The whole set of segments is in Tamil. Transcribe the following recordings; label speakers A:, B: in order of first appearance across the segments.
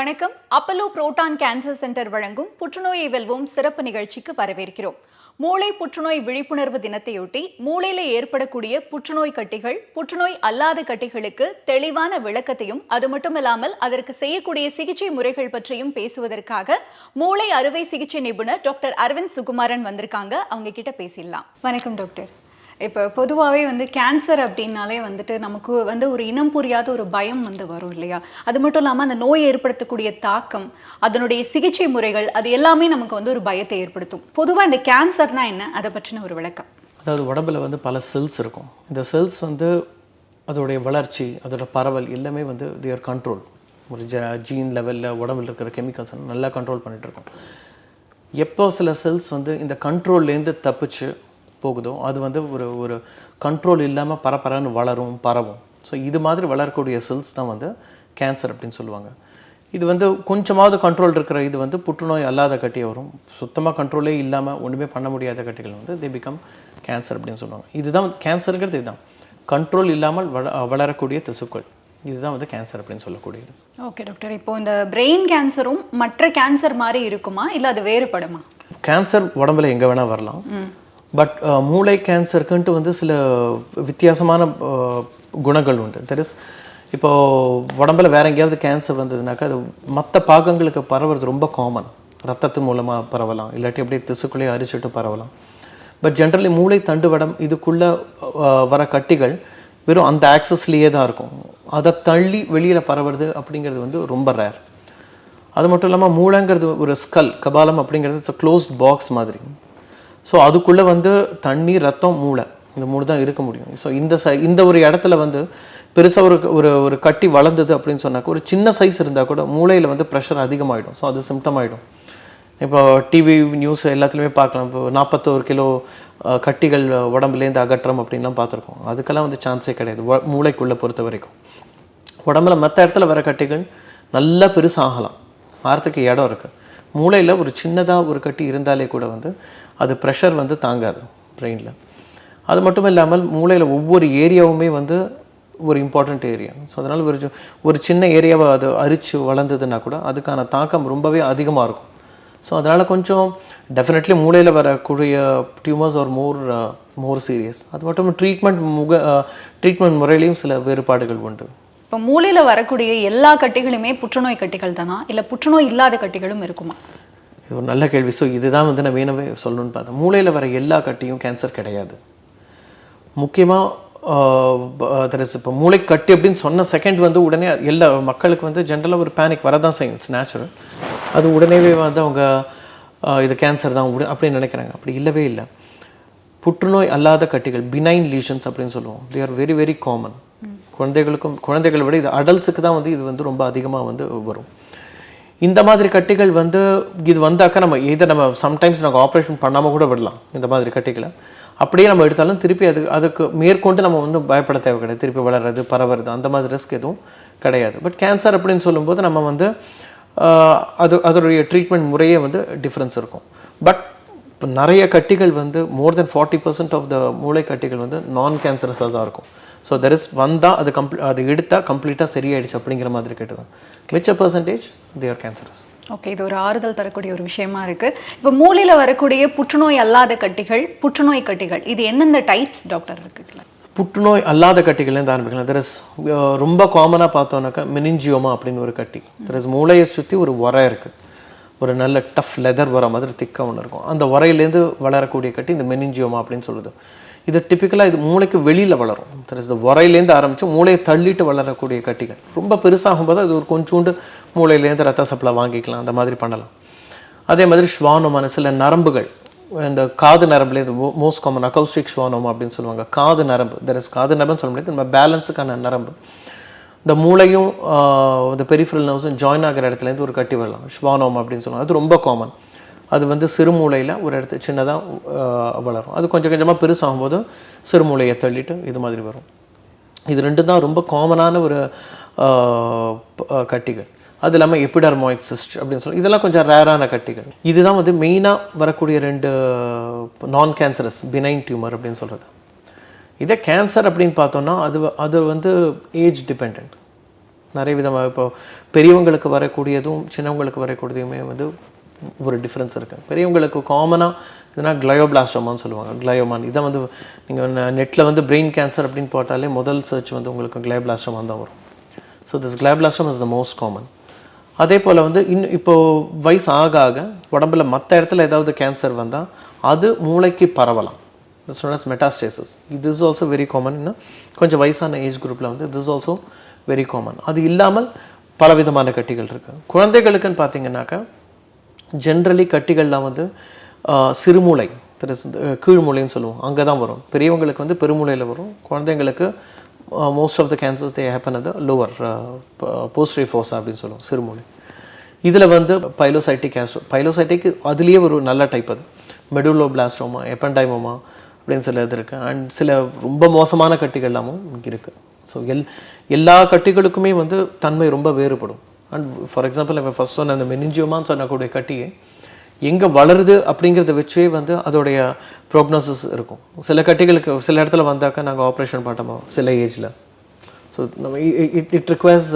A: வணக்கம். அப்பல்லோ புரோட்டான் கேன்சர் சென்டர் வழங்கும் புற்றுநோயை வெல்வோம் சிறப்பு நிகழ்ச்சிக்கு வரவேற்கிறோம். மூளை புற்றுநோய் விழிப்புணர்வு தினத்தையொட்டி மூளையில ஏற்படக்கூடிய புற்றுநோய் கட்டிகள் புற்றுநோய் அல்லாத கட்டிகளுக்கு தெளிவான விளக்கத்தையும் அது மட்டுமில்லாமல் அதற்கு செய்யக்கூடிய சிகிச்சை முறைகள் பற்றியும் பேசுவதற்காக மூளை அறுவை சிகிச்சை நிபுணர் டாக்டர் அரவிந்த் சுகுமாரன் வந்திருக்காங்க. அவங்க கிட்ட பேசிடலாம். வணக்கம் டாக்டர். இப்போ பொதுவாகவே வந்து கேன்சர் அப்படின்னாலே வந்துட்டு நமக்கு வந்து ஒரு இனம் புரியாத ஒரு பயம் வந்து வரும் இல்லையா? அது மட்டும் இல்லாமல் அந்த நோய் ஏற்படுத்தக்கூடிய தாக்கம் அதனுடைய சிகிச்சை முறைகள் அது எல்லாமே நமக்கு வந்து ஒரு பயத்தை ஏற்படுத்தும். பொதுவாக இந்த கேன்சர்னா என்ன? அதை பற்றின ஒரு விளக்கம்.
B: அதாவது உடம்புல வந்து பல செல்ஸ் இருக்கும். இந்த செல்ஸ் வந்து அதோடைய வளர்ச்சி அதோட பரவல் எல்லாமே வந்து தியர் கண்ட்ரோல் ஒரு ஜ ஜீன் லெவலில் உடம்புல இருக்கிற கெமிக்கல்ஸ் நல்லா கண்ட்ரோல் பண்ணிகிட்ருக்கோம் எப்போ சில செல்ஸ் வந்து இந்த கண்ட்ரோல்லேருந்து தப்பிச்சு போகுதோ அது வந்து ஒரு ஒரு கண்ட்ரோல் இல்லாமல் பரபரன்னு வளரும் பரவும். ஸோ இது மாதிரி வளரக்கூடிய செல்ஸ் தான் வந்து கேன்சர் அப்படின்னு சொல்லுவாங்க. இது வந்து கொஞ்சமாவது கண்ட்ரோல் இருக்கிற இது வந்து புற்றுநோய் அல்லாத கட்டி வரும். சுத்தமாக கண்ட்ரோலே இல்லாமல் ஒன்றுமே பண்ண முடியாத கட்டிகள் வந்து தே பிகம் கேன்சர் அப்படின்னு சொல்லுவாங்க. இதுதான் கேன்சருங்கிறது இதுதான். கண்ட்ரோல் இல்லாமல் வள வளரக்கூடிய திசுக்கள். இதுதான் வந்து கேன்சர் அப்படின்னு சொல்லக்கூடியது.
A: ஓகே டாக்டர் இப்போ இந்த பிரெயின் கேன்சரும் மற்ற கேன்சர் மாதிரி இருக்குமா? இல்லை அது வேறுபடுமா?
B: கேன்சர் உடம்புல எங்கே வேணால் வரலாம். பட் uh, மூளை கேன்சருக்குன்ட்டு வந்து சில வித்தியாசமான குணங்கள் உண்டு. தட் இஸ் இப்போது உடம்புல வேற எங்கேயாவது கேன்சர் வந்ததுனாக்கா அது மற்ற பாகங்களுக்கு பரவுறது ரொம்ப காமன் ரத்தத்து மூலமாக பரவலாம். இல்லாட்டி அப்படியே திசுக்குள்ளேயே அரிச்சிட்டு பரவலாம். பட் ஜென்ரலி மூளை தண்டுவடம் இதுக்குள்ளே வர கட்டிகள் வெறும் அந்த ஆக்சஸ்லேயே தான் இருக்கும். அதை தள்ளி வெளியில் பரவுறது அப்படிங்கிறது வந்து ரொம்ப ரேர் அது மட்டும் இல்லாமல் மூளைங்கிறது ஒரு ஸ்கல் கபாலம் அப்படிங்கிறது இட்ஸ் க்ளோஸ்ட் பாக்ஸ் மாதிரி. ஸோ அதுக்குள்ளே வந்து தண்ணி ரத்தம் மூளை. இந்த மூணு தான் இருக்க முடியும். ஸோ இந்த ச இந்த ஒரு இடத்துல வந்து பெருசாக ஒரு ஒரு ஒரு கட்டி வளர்ந்தது அப்படின்னு சொன்னாக்க ஒரு சின்ன சைஸ் இருந்தால் கூட மூளையில் வந்து ப்ரெஷர் அதிகமாகிடும் ஸோ அது சிம்டம் ஆகிடும் இப்போ டிவி நியூஸ் எல்லாத்துலேயுமே பார்க்கலாம். இப்போ நாற்பத்தோரு கிலோ கட்டிகள் உடம்புலேருந்து அகற்றம் அப்படின்லாம் பார்த்துருக்கோம். அதுக்கெல்லாம் வந்து சான்ஸே கிடையாது. மூளைக்குள்ளே பொறுத்த வரைக்கும். உடம்புல மற்ற இடத்துல வர கட்டிகள் நல்லா பெருசாகலாம் வாரத்துக்கு இடம் இருக்குது மூளையில் ஒரு சின்னதாக ஒரு கட்டி இருந்தாலே கூட வந்து அது ப்ரெஷர் வந்து தாங்காது பிரெயினில் அது மட்டும் இல்லாமல் மூளையில் ஒவ்வொரு ஏரியாவுமே வந்து ஒரு இம்பார்ட்டண்ட் ஏரியா ஸோ அதனால் ஒரு ஒரு சின்ன ஏரியாவை அது அரித்து வளர்ந்ததுன்னா கூட அதுக்கான தாக்கம் ரொம்பவே அதிகமாக இருக்கும். ஸோ அதனால் கொஞ்சம் டெஃபினெட்லி மூளையில் வரக்கூடிய tumours are more more serious அது மட்டும் ட்ரீட்மெண்ட் முக uh, ட்ரீட்மெண்ட் முறையிலையும் சில வேறுபாடுகள் உண்டு.
A: இப்போ மூளையில் வரக்கூடிய எல்லா கட்டிகளுமே புற்றுநோய் கட்டிகள் தானா? இல்லை புற்றுநோய் இல்லாத கட்டிகளும் இருக்குமா?
B: இது ஒரு நல்ல கேள்வி. ஸோ இதுதான் வந்து நான் வேணவே சொல்லணும்னு பார்த்தேன் மூளையில் வர எல்லா கட்டியும் கேன்சர் கிடையாது. முக்கியமாக தெரஸ் இப்போ மூளை கட்டி அப்படின்னு சொன்ன செகண்ட் வந்து உடனே எல்லா மக்களுக்கு வந்து ஜென்ரலாக ஒரு பேனிக் வரதான் செய்யும். இட்ஸ் நேச்சுரல் அது உடனேவே வந்து அவங்க இது கேன்சர் தான் உடனே அப்படின்னு நினைக்கிறாங்க. அப்படி இல்லவே இல்லை. புற்றுநோய் அல்லாத கட்டிகள் பினைன் லீஷன்ஸ் அப்படின்னு சொல்லுவோம். They are very very common குழந்தைகளுக்கும் குழந்தைகளை விட இது அடல்ட்ஸுக்கு தான் வந்து இது வந்து ரொம்ப அதிகமாக வந்து வரும். இந்த மாதிரி கட்டிகள் வந்து இது வந்தாக்கா நம்ம இதை நம்ம சம்டைம்ஸ் நாங்கள் ஆப்ரேஷன் பண்ணாமல் கூட விடலாம். இந்த மாதிரி கட்டிகளை. அப்படியே நம்ம எடுத்தாலும் திருப்பி அது அதுக்கு மேற்கொண்டு நம்ம வந்து பயப்பட தேவை கிடையாது திருப்பி வளர்றது பரவுறது அந்த மாதிரி ரிஸ்க் எதுவும் கிடையாது. பட் கேன்சர் அப்படின்னு சொல்லும்போது நம்ம வந்து அது அதோடைய ட்ரீட்மெண்ட் முறையே வந்து டிஃப்ரென்ஸ் இருக்கும். பட் இப்போ நிறைய கட்டிகள் வந்து more than forty percent of the மூளை கட்டிகள் வந்து நான் கேன்சரஸாக தான் இருக்கும். ஸோ தெர் இஸ் வந்தால் அது கம்ப்ளீ அது எடுத்தால் கம்ப்ளீட்டாக சரியாயிடுச்சு அப்படிங்கிற மாதிரி கேட்டுதான் மிச்ச பர்சன்டேஜ் தேர் கேன்சரஸ்
A: ஓகே இது ஒரு ஆறுதல் தரக்கூடிய ஒரு விஷயமா இருக்கு. இப்போ மூளையில வரக்கூடிய புற்றுநோய் அல்லாத கட்டிகள் புற்றுநோய் கட்டிகள் இது எந்தெந்த டைப்ஸ் டாக்டர் இருக்கு இதுல?
B: புற்றுநோய் அல்லாத கட்டிகள்லேருந்து ஆரம்பிக்கலாம் தெர் இஸ் ரொம்ப காமனாக பார்த்தோன்னாக்கா மெனிஞ்சியோமா அப்படின்னு ஒரு கட்டி. தெர் இஸ் மூளையை சுற்றி ஒரு உரை இருக்குது ஒரு நல்ல டஃப் லெதர் உரை மாதிரி திக்காக ஒன்று இருக்கும். அந்த உரையிலேருந்து வளரக்கூடிய கட்டி இந்த மெனிஞ்சியோமா அப்படின்னு சொல்லுது. இது டிப்பிக்கலாக இது மூளைக்கு வெளியில் வளரும். தெர் இஸ் உரையிலேருந்து ஆரம்பித்து மூளையை தள்ளிட்டு வளரக்கூடிய கட்டிகள். ரொம்ப பெருசாகும் போது அது ஒரு கொஞ்சோண்டு மூளையிலேருந்து ரத்த சப்ளை வாங்கிக்கலாம் அந்த மாதிரி பண்ணலாம். அதே மாதிரி ஸ்வானோமான சில நரம்புகள் இந்த காது நரம்புல இது மோஸ்ட் காமன் அக்கௌஸ்டிக் ஸ்வானோம் அப்படின்னு சொல்லுவாங்க. காது நரம்பு தெர் இஸ் காது நரம்புன்னு சொல்ல முடியாது நம்ம பேலன்ஸுக்கான நரம்பு. இந்த மூளையும் இந்த பெரிஃபரல் நர்வ்ஸும் ஜாயின் ஆகிற இடத்துலேருந்து ஒரு கட்டி வரலாம். ஸ்வானோம் அப்படின்னு சொல்லுவாங்க. அது ரொம்ப காமன் அது வந்து சிறுமூளையில் ஒரு இடத்து சின்னதாக வளரும். அது கொஞ்சம் கொஞ்சமாக பெருசாகும்போது சிறுமூளையை தள்ளிட்டு இது மாதிரி வரும். இது ரெண்டு தான் ரொம்ப காமனான ஒரு ப- கட்டிகள். அது இல்லாமல் எபிடர்மாய்ட் சிஸ்ட் அப்படின்னு சொல்லி இதெல்லாம் கொஞ்சம் ரேரான கட்டிகள். இதுதான் வந்து மெயினாக வரக்கூடிய ரெண்டு நான் கேன்சரஸ் பினைன் டியூமர் அப்படின்னு சொல்கிறது இதே கேன்சர் அப்படின்னு பார்த்தோன்னா அது அது வந்து ஏஜ் டிபெண்ட் நிறைய விதமாக இப்போ பெரியவங்களுக்கு வரக்கூடியதும் சின்னவங்களுக்கு வரக்கூடியதுமே வந்து ஒரு டிஃப்ரென்ஸ் இருக்குது பெரியவங்களுக்கு காமனாக இதுனா கிளயோபிளாஸ்டோமான்னு சொல்லுவாங்க. கிளயோமான் இதை வந்து நீங்கள் நெட்டில் வந்து பிரெயின் கேன்சர் அப்படின்னு போட்டாலே முதல் சர்ச் வந்து உங்களுக்கு கிளயோபிளாஸ்டோமான் தான் வரும். So this glioblastoma is the most common அதே போல் வந்து இன்னும் இப்போது வயசு ஆக ஆக உடம்புல மற்ற இடத்துல ஏதாவது கேன்சர் வந்தால் அது மூளைக்கு பரவலாம். இட்ஸ் அஸ் மெட்டாஸ்டேசஸ் இது இஸ் ஆல்சோ வெரி காமன் இன்னும் கொஞ்சம் வயசான ஏஜ் குரூப்பில் வந்து திஸ் ஆல்சோ வெரி காமன் அது இல்லாமல் பலவிதமான கட்டிகள் இருக்குது குழந்தைகளுக்குன்னு பார்த்தீங்கன்னாக்கா ஜென்ரலி கட்டிகள்லாம் வந்து சிறுமூளை that கீழ்மூளைன்னு சொல்லுவோம். அங்கே தான் வரும். பெரியவங்களுக்கு வந்து பெருமூளையில் வரும். குழந்தைங்களுக்கு most of the cancers they happen அது லோவர் போஸ்ட்ரி ஃபோர்ஸ் அப்படின்னு சொல்லுவோம் சிறுமூளை இதில் வந்து பைலோசைட்டிக் ஆஸ்ட்ரோ பைலோசைட்டிக் அதுலேயே ஒரு நல்ல டைப் அது. மெடுலோ பிளாஸ்டோமா எப்பன்டைமோமா அப்படின்னு சில இது இருக்குது அண்ட் சில ரொம்ப மோசமான கட்டிகள்லாமும் இருக்குது ஸோ எல் எல்லா கட்டிகளுக்குமே வந்து தன்மை ரொம்ப வேறுபடும். அண்ட் ஃபார் எக்ஸாம்பிள் நம்ம ஃபர்ஸ்ட் சொன்ன அந்த மெனிஞ்சியோமான்னு சொன்னக்கூடிய கட்டியை எங்கே வளருது அப்படிங்கிறத வச்சே வந்து அதோடைய ப்ரோக்னோசிஸ் இருக்கும். சில கட்டிகளுக்கு சில இடத்துல வந்தாக்கா நாங்கள் ஆப்ரேஷன் பண்ணோமா சில ஏஜில் ஸோ நம்ம இட் இட் ரிக்வயர்ஸ்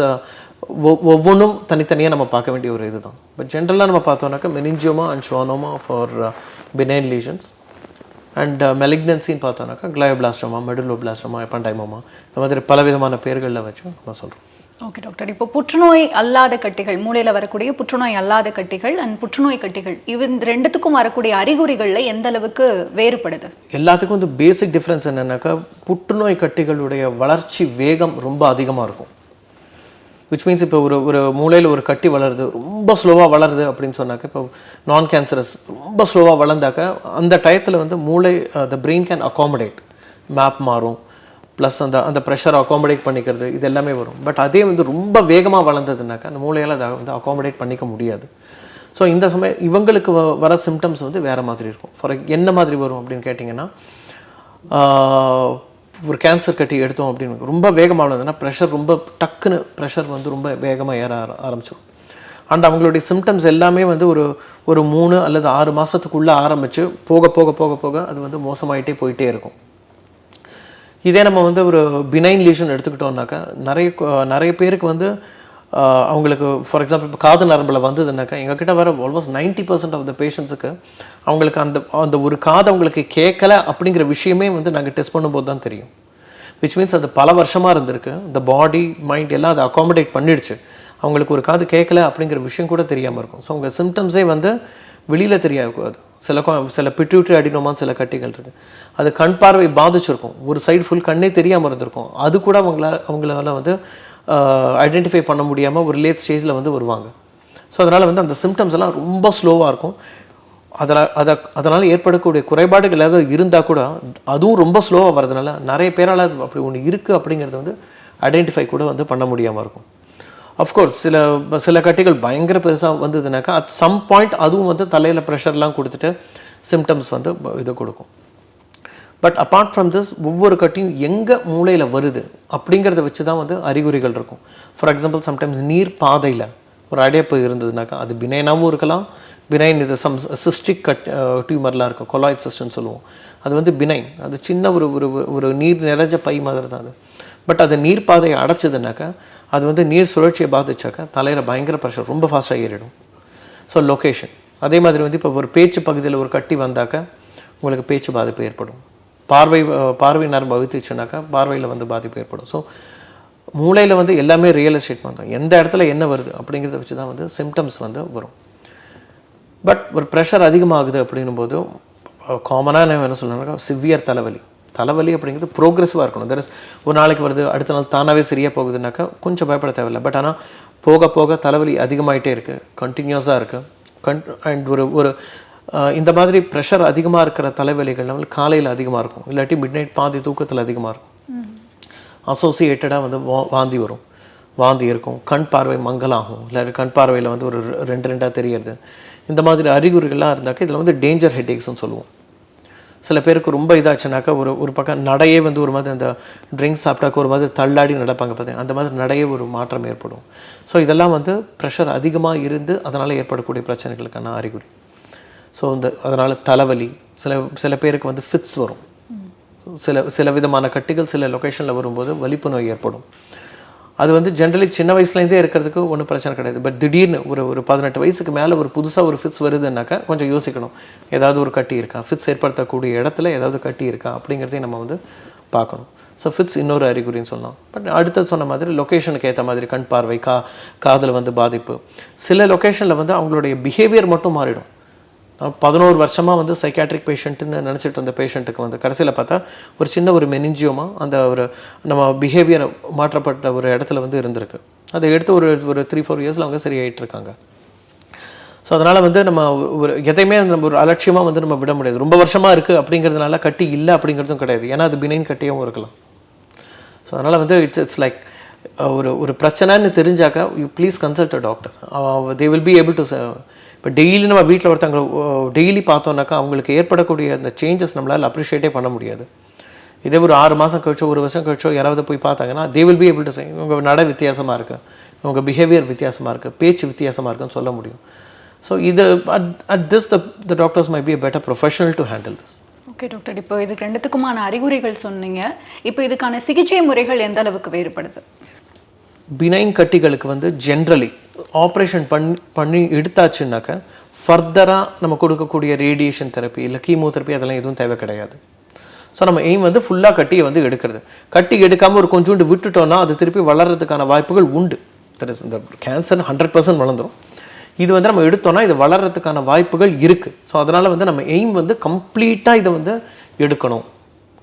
B: ஒவ்வொன்றும் தனித்தனியாக நம்ம பார்க்க வேண்டிய ஒரு இதுதான். பட் ஜென்ரலாக நம்ம பார்த்தோம்னாக்கா meningioma and schwannoma for benign lesions and மெலிக்னன்சின்னு பார்த்தோம்னாக்கா கிளயோபிளாஸ்டோமா மெடுலோபிளாஸ்டோமா எப்பண்டைமோமா இந்த மாதிரி பலவிதமான பேர்களில் வச்சு நம்ம சொல்கிறோம்
A: ஓகே டாக்டர் இப்போ புற்றுநோய் அல்லாத கட்டிகள் மூளையில் வரக்கூடிய புற்றுநோய் அல்லாத கட்டிகள் அண்ட் புற்றுநோய் கட்டிகள் இது இந்த ரெண்டுத்துக்கும் வரக்கூடிய அறிகுறிகளில் எந்த அளவுக்கு வேறுபடுது?
B: எல்லாத்துக்கும் வந்து பேசிக் டிஃப்ரென்ஸ் என்னன்னாக்கா புற்றுநோய் கட்டிகளுடைய வளர்ச்சி வேகம் ரொம்ப அதிகமாக இருக்கும். விச் மீன்ஸ் இப்போ ஒரு ஒரு மூளையில் ஒரு கட்டி வளருது ரொம்ப ஸ்லோவாக வளருது அப்படின்னு சொன்னாக்க இப்போ நான் கேன்சரஸ் ரொம்ப ஸ்லோவாக வளர்ந்தாக்க அந்த டயத்தில் வந்து மூளை the brain can accommodate map மாறும். ப்ளஸ் அந்த அந்த ப்ரெஷரை அகாமடேட் பண்ணிக்கிறது இது எல்லாமே வரும். பட் அதே வந்து ரொம்ப வேகமாக வளர்ந்ததுனாக்கா அந்த மூளையால் அதை வந்து அகாமடேட் பண்ணிக்க முடியாது. ஸோ இந்த சமயம் இவங்களுக்கு வ- வர சிம்டம்ஸ் வந்து வேறு மாதிரி இருக்கும். ஃபார் என்ன மாதிரி வரும் அப்படின்னு கேட்டிங்கன்னா ஒரு கேன்சர் கட்டி எடுத்தோம் அப்படின்னு ரொம்ப வேகமாக வளர்ந்ததுன்னா ப்ரெஷர் ரொம்ப டக்குன்னு ப்ரெஷர் வந்து ரொம்ப வேகமாக ஏற ஆர- ஆரம்பிச்சிடும் அண்ட் அவங்களுடைய சிம்டம்ஸ் எல்லாமே வந்து ஒரு ஒரு மூணு அல்லது ஆறு மாதத்துக்குள்ளே ஆரம்பித்து போக போக போக போக அது வந்து மோசமாயிட்டே போயிட்டே இருக்கும். இதே நம்ம வந்து ஒரு பினைன் லீஷன் எடுத்துக்கிட்டோம்னாக்கா நிறைய நிறைய பேருக்கு வந்து அவங்களுக்கு ஃபார் எக்ஸாம்பிள் இப்போ காது நரம்பில் வந்ததுனாக்கா எங்ககிட்ட வர almost ninety percent of the பேஷண்ட்ஸுக்கு அவங்களுக்கு அந்த அந்த ஒரு காது அவங்களுக்கு கேட்கல அப்படிங்கிற விஷயமே வந்து நாங்கள் டெஸ்ட் பண்ணும்போது தான் தெரியும். விச் மீன்ஸ் அது பல வருஷமாக இருந்திருக்கு. இந்த பாடி மைண்ட் எல்லாம் அதை அகாமடேட் பண்ணிடுச்சு. அவங்களுக்கு ஒரு காது கேட்கல அப்படிங்கிற விஷயம் கூட தெரியாமல் இருக்கும். ஸோ அவங்க சிம்டம்ஸே வந்து வெளியில் தெரியாது. சில கொ- சில பிட்யூட்ரி அடினோமான்னு சில கட்டிகள் இருக்குது அது கண் பார்வை பாதிச்சிருக்கும். ஒரு சைடு ஃபுல் கண்ணே தெரியாமல் இருந்திருக்கும். அது கூட அவங்கள அவங்களால வந்து ஐடென்டிஃபை பண்ண முடியாமல் ஒரு லேட் ஸ்டேஜில் வந்து வருவாங்க. ஸோ அதனால் வந்து அந்த சிம்டம்ஸ் எல்லாம் ரொம்ப ஸ்லோவாக இருக்கும். அதனால் அதை அதனால் ஏற்படக்கூடிய குறைபாடுகள் ஏதாவது இருந்தால் கூட அதுவும் ரொம்ப ஸ்லோவாக வரதுனால நிறைய பேரால் அது அப்படி ஒன்று இருக்குது அப்படிங்கிறது வந்து ஐடென்டிஃபை கூட வந்து பண்ண முடியாமல் இருக்கும். அஃப்கோர்ஸ் சில சில கட்டிகள் பயங்கர பெருசாக வந்ததுனாக்கா அட் சம் பாயிண்ட் அதுவும் வந்து தலையில் ப்ரெஷர்லாம் கொடுத்துட்டு சிம்டம்ஸ் வந்து இதை கொடுக்கும். பட் அப்பார்ட் ஃப்ரம் திஸ் ஒவ்வொரு கட்டியும் எங்கே மூளையில் வருது அப்படிங்கிறத வச்சு தான் வந்து அறிகுறிகள் இருக்கும். ஃபார் எக்ஸாம்பிள் சம்டைம்ஸ் நீர் பாதையில் ஒரு அடைப்பு இருந்ததுனாக்கா அது பினைனாகவும் இருக்கலாம் பினைன் இது சம் சிஸ்டிக் கட் டியூமர்லாம் இருக்கும் கொலாய்ட் சிஸ்டம்னு சொல்லுவோம். அது வந்து பினைன் அது சின்ன ஒரு ஒரு- ஒரு நீர் நிறைஞ்ச பை மாதிரி தான் அது. பட் அது நீர் பாதையை அடைச்சதுனாக்கா அது வந்து நீர் சுழற்சியை பாதிச்சாக்கா தலையில் பயங்கர ப்ரெஷர் ரொம்ப ஃபாஸ்ட்டாக ஏறிடும். ஸோ லொக்கேஷன் அதே மாதிரி வந்து இப்போ ஒரு பேச்சு பகுதியில் ஒரு கட்டி வந்தாக்கா உங்களுக்கு பேச்சு பாதிப்பு ஏற்படும். பார்வை பார்வை நரம்பு அழுத்திச்சுனாக்கா பார்வையில் வந்து பாதிப்பு ஏற்படும். ஸோ மூளையில் வந்து எல்லாமே ரியல் எஸ்டேட் பண்ணுறோம் எந்த இடத்துல என்ன வருது அப்படிங்கிறத வச்சு தான் வந்து சிம்டம்ஸ் வந்து வரும். பட் ஒரு ப்ரெஷர் அதிகமாகுது அப்படின்னும் போது காமனாக என்ன சொல்லணும்னாக்கா சிவியர் தலைவலி. தலைவலி அப்படிங்கிறது ப்ரோக்ரெசிவாக இருக்கணும். தட் இஸ் ஒரு நாளைக்கு வருது அடுத்த நாள் தானாகவே சரியாக போகுதுனாக்கா கொஞ்சம் பயப்பட தேவையில்லை. பட் ஆனால் போக போக தலைவலி அதிகமாயிட்டே இருக்குது கண்டினியூஸாக இருக்குது கன் அண்ட் ஒரு ஒரு இந்த மாதிரி ப்ரெஷர் அதிகமாக இருக்கிற தலைவலிகள் வந்து காலையில் அதிகமாக இருக்கும். இல்லாட்டி மிட் நைட் பாதி தூக்கத்தில் அதிகமாக இருக்கும். அசோசியேட்டடாக வந்து வா- வாந்தி வரும். வாந்தி இருக்கும். கண் பார்வை மங்கலாகும். இல்லை கண் பார்வையில் வந்து ஒரு ரெண்டு ரெண்டாக தெரியறது. இந்த மாதிரி அறிகுறிகள்லாம் இருந்தாக்க இதில் வந்து டேஞ்சர் ஹெட்டேக்ஸ்னு சொல்லுவோம். சில பேருக்கு ரொம்ப இதாச்சுனாக்கா ஒரு ஒரு பக்கம் நடையே வந்து ஒரு மாதிரி அந்த ட்ரிங்க்ஸ் சாப்பிட்டாக்க ஒரு மாதிரி தள்ளாடி நடப்பாங்க பார்த்தீங்க அந்த மாதிரி நடையே ஒரு மாற்றம் ஏற்படும். ஸோ இதெல்லாம் வந்து ப்ரெஷர் அதிகமாக இருந்து அதனால் ஏற்படக்கூடிய பிரச்சனைகளுக்கான அறிகுறி. ஸோ இந்த அதனால் தலைவலி சில சில பேருக்கு வந்து ஃபிட்ஸ் வரும். சில சில விதமான கட்டிகள் சில லொக்கேஷனில் வரும்போது வலிப்பு நோய் ஏற்படும். அது வந்து ஜென்ரலி சின்ன வயசுலேருந்தே இருக்கிறதுக்கு ஒன்றும் பிரச்சனை கிடையாது. பட் திடீர்னு ஒரு ஒரு பதினெட்டு வயசுக்கு மேலே ஒரு புதுசாக ஒரு ஃபிட்ஸ் வருதுன்னாக்கா கொஞ்சம் யோசிக்கணும். ஏதாவது ஒரு கட்டி இருக்கா? ஃபிட்ஸ் ஏற்படுத்தக்கூடிய இடத்துல ஏதாவது கட்டி இருக்கா? அப்படிங்கிறதையும் நம்ம வந்து பார்க்கணும். ஸோ ஃபிட்ஸ் இன்னொரு அறிகுறின்னு சொன்னோம் பட் அடுத்தது சொன்ன மாதிரி லொக்கேஷனுக்கு ஏற்ற மாதிரி கண் பார்வை கா காதில் வந்து பாதிப்பு. சில லொக்கேஷனில் வந்து அவங்களுடைய பிஹேவியர் மட்டும் மாறிடும். பதினோரு வருஷமாக வந்து சைக்காட்ரிக் பேஷண்ட்டுன்னு நினச்சிட்டு இருந்த பேஷண்ட்டுக்கு வந்து கடைசியில் பார்த்தா ஒரு சின்ன ஒரு மெனிஞ்சியோமா அந்த ஒரு நம்ம பிஹேவியர் மாற்றப்பட்ட ஒரு இடத்துல வந்து இருந்திருக்கு. அதை எடுத்து ஒரு ஒரு த்ரீ ஃபோர் இயர்ஸில் அவங்க சரியாயிட்டு இருக்காங்க. ஸோ அதனால் வந்து நம்ம ஒரு எதையுமே நம்ம ஒரு அலட்சியமாக வந்து நம்ம விட முடியாது. ரொம்ப வருஷமாக இருக்குது அப்படிங்கிறதுனால கட்டி இல்லை அப்படிங்கிறதும் கிடையாது. ஏன்னா அது பினைன் கட்டியாகவும் இருக்கலாம். ஸோ அதனால் வந்து இட்ஸ் இட்ஸ் லைக் ஒரு ஒரு பிரச்சனைன்னு தெரிஞ்சாக்கா you please consult a doctor they will be able to இப்போ டெய்லி நம்ம வீட்டில் ஒருத்தவங்க டெய்லி பார்த்தோம்னாக்கா அவங்களுக்கு ஏற்படக்கூடிய அந்த சேஞ்சஸ் நம்மளால் அப்ரிஷியேட்டே பண்ண முடியாது. இதே ஒரு ஆறு மாதம் கழிச்சோ ஒரு வருஷம் கழிச்சோ யாராவது போய் பார்த்தாங்கன்னா they will be able to say இவங்க நட வித்தியாசமாக இருக்குது இவங்க பிஹேவியர் வித்தியாசமாக இருக்குது பேச்சு வித்தியாசமாக இருக்குன்னு சொல்ல முடியும். ஸோ இது at at this the the doctors may be a better professional to handle this
A: okay doctor இப்போ இதுக்கு ரெண்டுத்துக்குமான அறிகுறிகள் சொன்னீங்க. இப்போ இதுக்கான சிகிச்சை முறைகள் எந்த அளவுக்கு வேறுபடுது?
B: பினைன் கட்டிகளுக்கு வந்து ஜென்ரலி ஆப்ரேஷன் பண்ணி பண்ணி எடுத்தாச்சுனாக்கா ஃபர்தராக நம்ம கொடுக்கக்கூடிய ரேடியேஷன் தெரப்பி இல்லை கீமோதெரப்பி அதெல்லாம் எதுவும் தேவை கிடையாது. ஸோ நம்ம எய்ம் வந்து ஃபுல்லாக கட்டியை வந்து எடுக்கிறது. கட்டி எடுக்காமல் ஒரு கொஞ்சோண்டு விட்டுட்டோம்னா அது திருப்பி வளர்கிறதுக்கான வாய்ப்புகள் உண்டு. தட் இஸ் இந்த கேன்சர் ஹண்ட்ரட் பர்சன்ட் வளர்ந்துரும். இது வந்து நம்ம எடுத்தோம்னா இது வளர்கிறதுக்கான வாய்ப்புகள் இருக்குது ஸோ அதனால் வந்து நம்ம எய்ம் வந்து கம்ப்ளீட்டாக இதை வந்து எடுக்கணும்.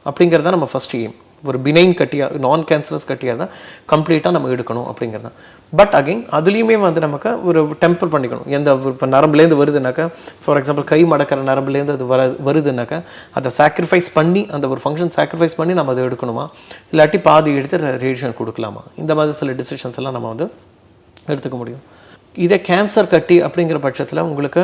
B: அப்படிங்கிறது தான் நம்ம ஃபஸ்ட் எய்ம் ஒரு பினைன் கட்டியாக நான் கேன்சரஸ் கட்டியாக தான் கம்ப்ளீட்டாக நம்ம எடுக்கணும் அப்படிங்கிறது தான். பட் அகைன் அதுலேயுமே வந்து நமக்கு ஒரு டெம்பர் பண்ணிக்கணும். எந்த இப்போ நரம்புலேருந்து வருதுனாக்கா ஃபார் எக்ஸாம்பிள் கை மடக்கிற நரம்புலேருந்து அது வர வருதுனாக்கா அதை சாக்ரிஃபைஸ் பண்ணி அந்த ஒரு ஃபங்க்ஷன் சாக்ரிஃபைஸ் பண்ணி நம்ம அதை எடுக்கணுமா? இல்லாட்டி பாதி எடுத்து ரேடியேஷன் கொடுக்கலாமா? இந்த மாதிரி சில டிசிஷன்ஸ் எல்லாம் நம்ம வந்து எடுத்துக்க முடியும். இதே கேன்சர் கட்டி அப்படிங்கிற பட்சத்தில் உங்களுக்கு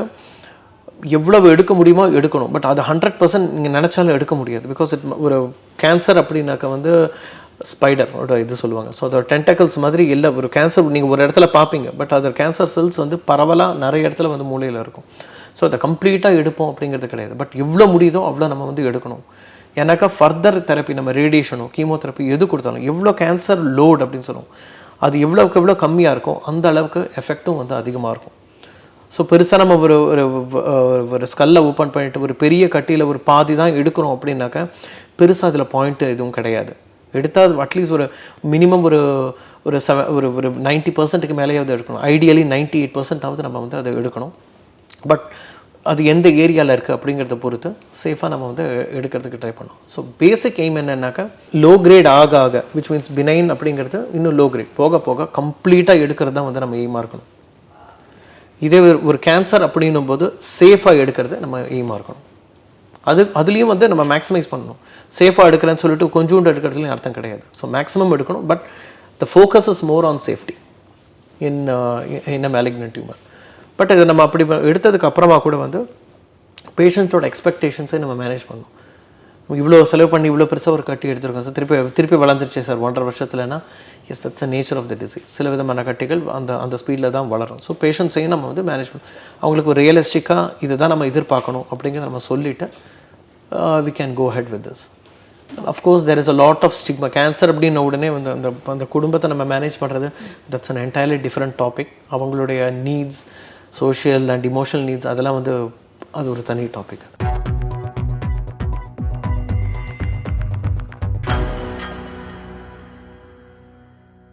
B: எவ்வளவு எடுக்க முடியுமோ எடுக்கணும். பட் அது ஹண்ட்ரட் பர்சன்ட் நீங்கள் நினச்சாலும் எடுக்க முடியாது. பிகாஸ் இட் ஒரு கேன்சர் அப்படின்னாக்க வந்து ஸ்பைடரோட இது சொல்லுவாங்க. ஸோ அதோட டென்டக்கல்ஸ் மாதிரி இல்லை ஒரு கேன்சர் நீங்கள் ஒரு இடத்துல பார்ப்பீங்க பட் அதோட கேன்சர் செல்ஸ் வந்து பரவலாக நிறைய இடத்துல வந்து மூலையில் இருக்கும். ஸோ அதை கம்ப்ளீட்டாக எடுப்போம் அப்படிங்கிறது கிடையாது. பட் எவ்வளோ முடியுதோ அவ்வளோ நம்ம வந்து எடுக்கணும். ஏன்னாக்கா ஃபர்தர் தெரப்பி நம்ம ரேடியேஷனோ கீமோதெரப்பி எது கொடுத்தாலும் எவ்வளோ கேன்சர் லோட் அப்படின்னு சொல்லுவோம். அது எவ்வளோக்கு எவ்வளோ கம்மியாக இருக்கும் அந்த அளவுக்கு எஃபெக்ட்டும் வந்து அதிகமாக இருக்கும். ஸோ பெருசாக நம்ம ஒரு ஒரு ஒரு- ஸ்கல்லை ஓப்பன் பண்ணிட்டு ஒரு பெரிய கட்டியில் ஒரு பாதி தான் எடுக்கிறோம் அப்படின்னாக்கா பெருசாக அதில் பாயிண்ட்டு எதுவும் கிடையாது. எடுத்தால் அட்லீஸ்ட் ஒரு மினிமம் ஒரு ஒரு செவ ஒரு ஒரு நைன்ட்டி பர்சன்ட்டுக்கு மேலேயாவது எடுக்கணும். ஐடியலி நைன்ட்டி எயிட் பர்சன்டாவது நம்ம வந்து அதை எடுக்கணும். பட் அது எந்த ஏரியாவில் இருக்குது அப்படிங்கிறத பொறுத்து சேஃபாக நம்ம வந்து எடுக்கிறதுக்கு ட்ரை பண்ணோம் ஸோ பேசிக் எய்ம் என்னன்னாக்கா லோ கிரேட் ஆக ஆக விச் மீன்ஸ் பினைன் அப்படிங்கிறது இன்னும் லோ கிரேட் போக போக கம்ப்ளீட்டாக எடுக்கிறது தான் வந்து நம்ம எய்மாக இருக்கணும். இதே ஒரு- கேன்சர் அப்படின்னும் போது சேஃபாக எடுக்கிறது நம்ம எய்மாக இருக்கணும். அது அதுலேயும் வந்து நம்ம மேக்ஸிமைஸ் பண்ணணும். சேஃபாக எடுக்கிறேன்னு சொல்லிட்டு கொஞ்சோண்டு எடுக்கிறதுலையும் அர்த்தம் கிடையாது. ஸோ மேக்ஸிமம் எடுக்கணும் but the focus is more on safety in in a malignant tumour but இதை நம்ம அப்படி எடுத்ததுக்கு அப்புறமா கூட வந்து பேஷண்ட்டோட எக்ஸ்பெக்டேஷன்ஸை நம்ம மேனேஜ் பண்ணணும். இவ்வளோ செலவு பண்ணி இவ்வளோ பெருசாக ஒரு கட்டி எடுத்திருக்கோம். சார் திருப்பி திருப்பி வளர்ந்துருச்சு சார் ஒன்றரை வருஷத்துலனா yes that's a nature of the disease சில விதமான கட்டிகள் அந்த அந்த ஸ்பீடில் தான் வளரும். ஸோ பேஷண்ட்ஸையும் நம்ம வந்து மேனேஜ் பண்ணணும் அவங்களுக்கு ஒரு ரியலிஸ்டிக்காக இதுதான் நம்ம எதிர்பார்க்கணும் அப்படிங்கிறத நம்ம சொல்லிவிட்டு we can go head with this of course there is a lot of stigma cancer அப்படின்ன உடனே வந்து அந்த அந்த குடும்பத்தை நம்ம மேனேஜ் பண்ணுறது that's an entirely different topic அவங்களுடைய needs social and emotional needs அதெல்லாம் வந்து அது ஒரு தனி டாபிக்